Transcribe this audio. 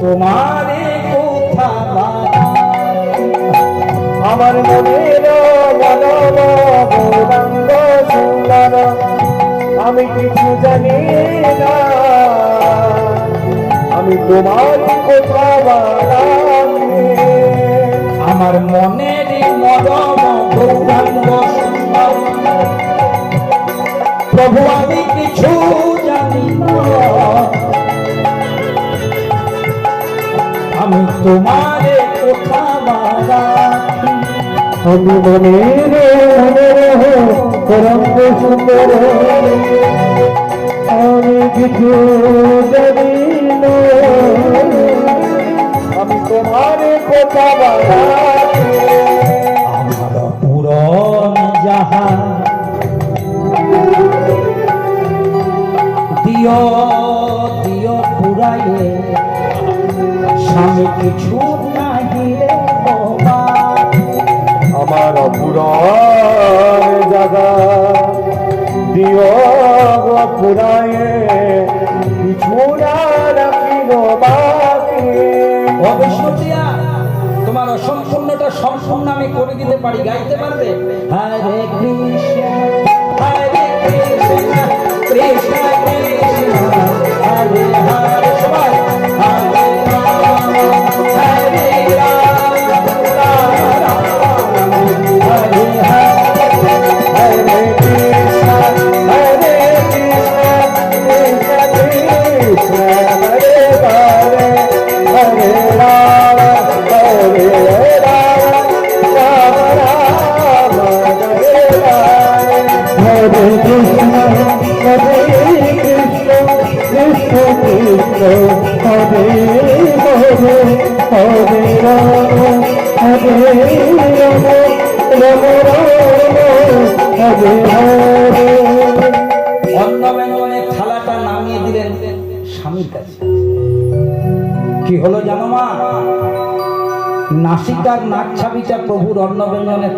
তোমারে কোথা আমার মনের মানব সুন্দর, আমি কিছু জানি না। আমি তোমার কথা আমার মনের মরম সুন্দর, প্রভু আমি কিছু জানি আমি তোমারে কোথা বাড়াচ্ছি আমি মনের মনের গৌরাঙ্গ সুন্দর আমি কিছু জানি আমি তোমার কথা আমার পুরন যাহা দিও দিও পুরাইয়ে। স্বামী কিছু নাহি রে বাবা। আমার পুরাণ জাগা। দিও গো পুরায়ে কিছু না রাখিল বাকি। তোমার অসম্পূর্ণটা সম্পূর্ণ আমি করে দিতে পারি গাইতে পারবে? হরে কৃষ্ণ। হরে কৃষ্ণ কৃষ্ণ কৃষ্ণ হরে হরে রাম হরে হরে থালাটা নামিয়ে দিলেন স্বামীর কাছে। কি হলো জানো মা? নাসিকার নাক ছাবিটা প্রভুর অন্ন ব্যঞ্জনের